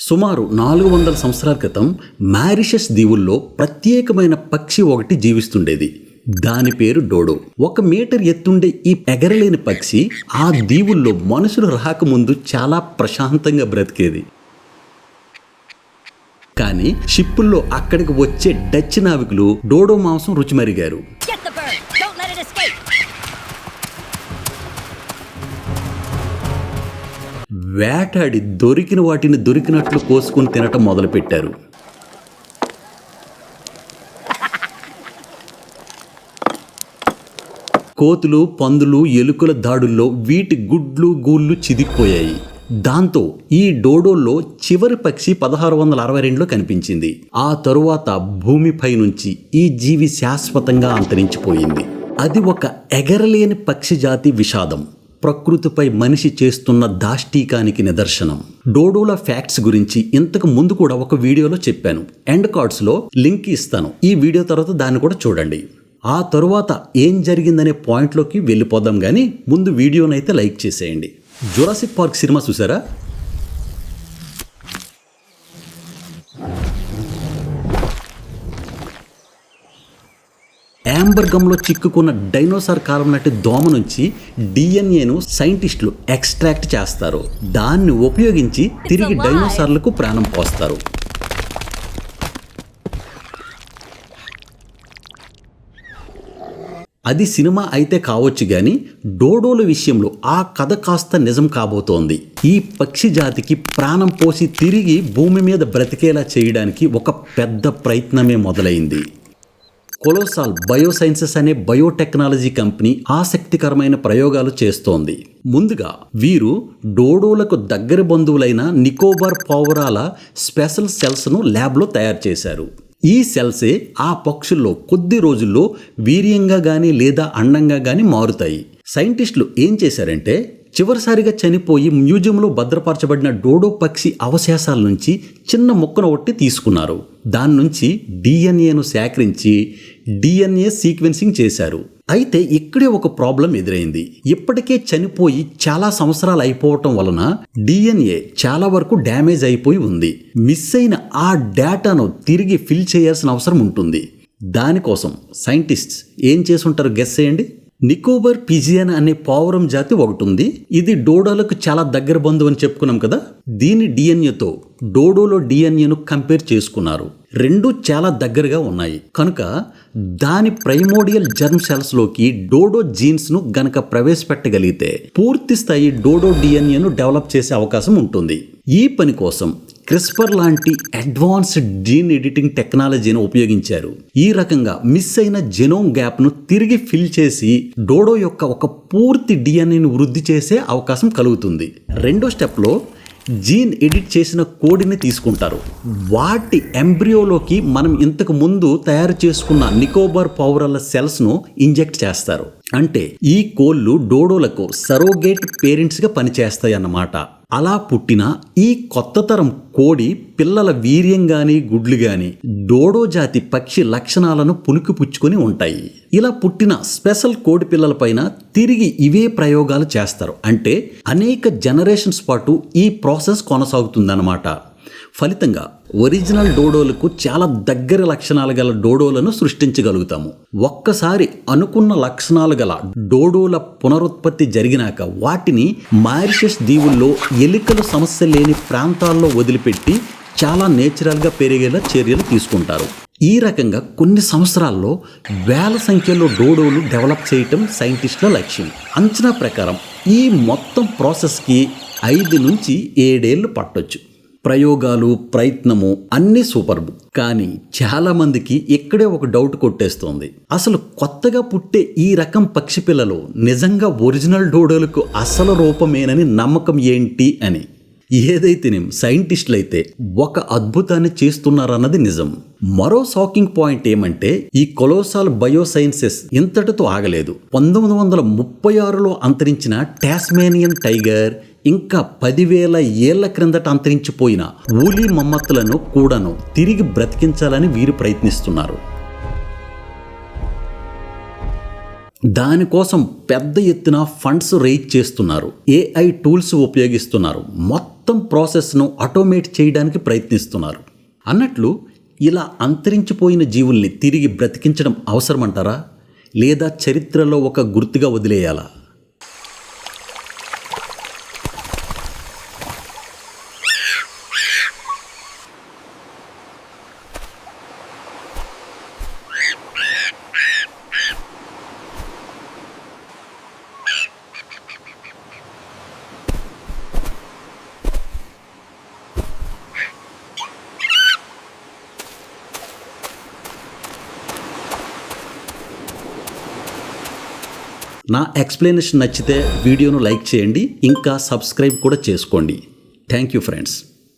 సుమారు నాలుగు వందల సంవత్సరాల క్రితం మారిషస్ దీవుల్లో ప్రత్యేకమైన పక్షి ఒకటి జీవిస్తుండేది. దాని పేరు డోడో. ఒక మీటర్ ఎత్తుండే ఈ ఎగరలేని పక్షి ఆ దీవుల్లో మనుషులు రాకముందు చాలా ప్రశాంతంగా బ్రతికేది. కానీ షిప్పుల్లో అక్కడికి వచ్చే డచ్ నావికులు డోడో మాంసం రుచిమరిగారు వేటాడి దొరికిన వాటిని దొరికినట్లు కోసుకుని తినటం మొదలుపెట్టారు. కోతులు పందులు ఎలుకల దాడుల్లో వీటి గుడ్లు గూళ్ళు చిదిగిపోయాయి దాంతో ఈ డోడోల్లో చివరి పక్షి పదహారు వందల అరవై రెండులో కనిపించింది. ఆ తరువాత భూమిపై నుంచి ఈ జీవి శాశ్వతంగా అంతరించిపోయింది. అది ఒక ఎగరలేని పక్షి జాతి విషాదం. ప్రకృతిపై మనిషి చేస్తున్న దాష్టీకానికి నిదర్శనం. డోడోల ఫ్యాక్ట్స్ గురించి ఇంతకు ముందు కూడా ఒక వీడియోలో చెప్పాను. ఎండ్ కార్డ్స్లో లింక్ ఇస్తాను. ఈ వీడియో తర్వాత దాన్ని కూడా చూడండి. ఆ తరువాత ఏం జరిగిందనే పాయింట్లోకి వెళ్ళిపోదాం కానీ ముందు వీడియోనైతే లైక్ చేసేయండి. జురాసిక్ పార్క్ సినిమా చూసారా? యాంబర్ గమ్లో చిక్కుకున్న డైనోసార్ కాలం నాటి దోమ నుంచి డిఎన్ఏను సైంటిస్టులు ఎక్స్ట్రాక్ట్ చేస్తారు. దాన్ని ఉపయోగించి తిరిగి. డైనోసార్లకు ప్రాణం పోస్తారు. అది సినిమా అయితే కావచ్చు గాని డోడోల విషయంలో ఆ కథ కాస్త నిజం కాబోతోంది. ఈ పక్షి జాతికి ప్రాణం పోసి తిరిగి భూమి మీద బ్రతికేలా చేయడానికి ఒక పెద్ద ప్రయత్నమే మొదలైంది. కొలోసాల్ బయోసైన్సెస్ అనే బయోటెక్నాలజీ కంపెనీ ఆసక్తికరమైన ప్రయోగాలు చేస్తోంది. ముందుగా వీరు డోడోలకు దగ్గర బంధువులైన నికోబార్ పౌరాల స్పెషల్ సెల్స్ను ల్యాబ్లో తయారు చేశారు. ఈ సెల్సే ఆ పక్షుల్లో కొద్ది రోజుల్లో వీర్యంగా కానీ లేదా అండంగా కానీ మారుతాయి. సైంటిస్టులు ఏం చేశారంటే చివరిసారిగా చనిపోయి మ్యూజియంలో భద్రపరచబడిన డోడో పక్షి అవశేషాల నుంచి చిన్న ముక్కను ఒట్టి తీసుకున్నారు. దాని నుంచి డిఎన్ఏను సేకరించి డిఎన్ఏ సీక్వెన్సింగ్ చేశారు. అయితే ఇక్కడే ఒక ప్రాబ్లం ఎదురైంది. ఇప్పటికే చనిపోయి చాలా సంవత్సరాలు అయిపోవటం వలన డిఎన్ఏ చాలా వరకు డ్యామేజ్ అయిపోయి ఉంది. మిస్ అయిన ఆ డేటాను తిరిగి ఫిల్ చేయాల్సిన అవసరం ఉంటుంది. దానికోసం సైంటిస్ట్స్ ఏం చేసుంటారు గెస్ చేయండి. నికోబర్ పిజియన్ అనే పావురం జాతి ఒకటి ఉంది ఇది డోడోలకు చాలా దగ్గర బంధువు అని చెప్పుకున్నాం కదా? దీని డిఎన్ఏతో డోడోలో డిఎన్ఏను కంపేర్ చేసుకున్నారు. రెండు చాలా దగ్గరగా ఉన్నాయి. కనుక దాని ప్రైమోడియల్ జర్మ్ సెల్స్లోకి డోడో జీన్స్ను గనక ప్రవేశపెట్టగలిగితే పూర్తి స్థాయి డోడో డిఎన్ఏను డెవలప్ చేసే అవకాశం ఉంటుంది. ఈ పని కోసం క్రిస్పర్ లాంటి అడ్వాన్స్డ్ జీన్ ఎడిటింగ్ టెక్నాలజీని ఉపయోగించారు. ఈ రకంగా మిస్ అయిన జెనోమ్ గ్యాప్ను తిరిగి ఫిల్ చేసి డోడో యొక్క ఒక పూర్తి డిఎన్ఏని వృద్ధి చేసే అవకాశం కలుగుతుంది. రెండో స్టెప్లో జీన్ ఎడిట్ చేసిన కోడిని తీసుకుంటారు. వాటి ఎంబ్రియోలోకి మనం ఇంతకు ముందు తయారు చేసుకున్న నికోబార్ పౌరల సెల్స్ను ఇంజెక్ట్ చేస్తారు. అంటే ఈ కోళ్ళు డోడోలకు సరోగేట్ పేరెంట్స్గా పనిచేస్తాయి అన్నమాట అలా పుట్టిన ఈ కొత్త తరం కోడి పిల్లల వీర్యం గాని గుడ్లు గాని డోడో జాతి పక్షి లక్షణాలను పుణికిపుచ్చుకొని ఉంటాయి. ఇలా పుట్టిన స్పెషల్ కోడి పిల్లలపైన తిరిగి ఇవే ప్రయోగాలు చేస్తారు. అంటే అనేక జనరేషన్స్ పాటు ఈ ప్రాసెస్ కొనసాగుతుందన్నమాట. ఫలితంగా ఒరిజినల్ డోడోలకు చాలా దగ్గర లక్షణాలు గల డోడోలను సృష్టించగలుగుతాము. ఒక్కసారి అనుకున్న లక్షణాలు గల డోడోల పునరుత్పత్తి జరిగినాక వాటిని మారిషస్ దీవుల్లో ఎలుకలు సమస్య లేని ప్రాంతాల్లో వదిలిపెట్టి చాలా నేచురల్గా పెరిగేలా చర్యలు తీసుకుంటారు. ఈ రకంగా కొన్ని సంవత్సరాల్లో వేల సంఖ్యలో డోడోలు డెవలప్ చేయటం సైంటిస్టుల లక్ష్యం. అంచనా ప్రకారం ఈ మొత్తం ప్రాసెస్కి ఐదు నుంచి ఏడేళ్ళు పట్టొచ్చు. ప్రయోగాలు ప్రయత్నము అన్నీ సూపర్బ్ కానీ చాలామందికి ఇక్కడే ఒక డౌట్ కొట్టేస్తోంది. అసలు కొత్తగా పుట్టే ఈ రకం పక్షి పిల్లలు నిజంగా ఒరిజినల్ డోడోలకు అసలు రూపమేనని నమ్మకం ఏంటి అని? ఏదైతేనేం సైంటిస్టులు అయితే ఒక అద్భుతాన్ని చేస్తున్నారన్నది నిజం. మరో షాకింగ్ పాయింట్ ఏమంటే ఈ కొలోసాల్ బయోసైన్సెస్ ఇంతటితో ఆగలేదు. పంతొమ్మిది వందల ముప్పై ఆరులో అంతరించిన టాస్మేనియన్ టైగర్ ఇంకా పదివేల ఏళ్ళ క్రిందట అంతరించిపోయిన ఊలి మమ్మత్తులను కూడాను తిరిగి బ్రతికించాలని వీరు ప్రయత్నిస్తున్నారు. దానికోసం పెద్ద ఎత్తున ఫండ్స్ రైజ్ చేస్తున్నారు. ఏఐ టూల్స్ ఉపయోగిస్తున్నారు. మొత్తం ప్రాసెస్ను ఆటోమేట్ చేయడానికి ప్రయత్నిస్తున్నారు. అన్నట్లు ఇలా అంతరించిపోయిన జీవుల్ని తిరిగి బ్రతికించడం అవసరమంటారా? లేదా చరిత్రలో ఒక గుర్తుగా వదిలేయాలా? నా ఎక్స్ప్లెనేషన్ నచ్చితే వీడియోను లైక్ చేయండి ఇంకా సబ్స్క్రైబ్ కూడా చేసుకోండి. Thank you friends